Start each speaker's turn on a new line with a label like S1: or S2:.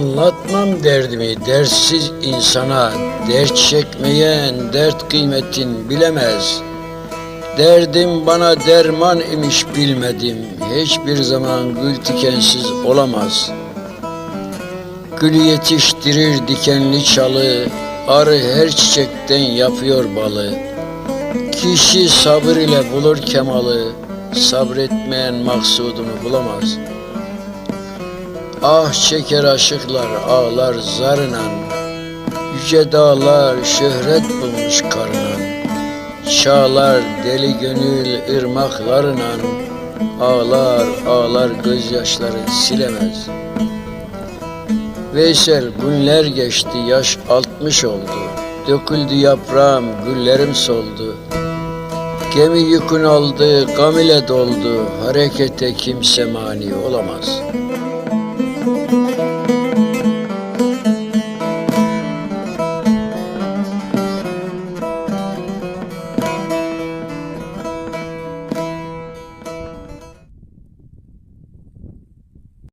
S1: Anlatmam derdimi dertsiz insana, dert çekmeyen dert kıymetin bilemez. Derdim bana derman imiş bilmedim, hiçbir zaman gül tikensiz olamaz. Gülü yetiştirir dikenli çalı, arı her çiçekten yapıyor balı. Kişi sabır ile bulur kemalı, sabretmeyen maksudunu bulamaz.'' Ah çeker aşıklar ağlar zarınan. Yüce dağlar şöhret bulmuş karınan. Çağlar deli gönül ırmaklarınan Ağlar ağlar gözyaşları silemez. Veysel günler geçti yaş altmış oldu. Döküldü yaprağım güllerim soldu. Gemi yükün aldı gam ile doldu. Harekete kimse mani olamaz.''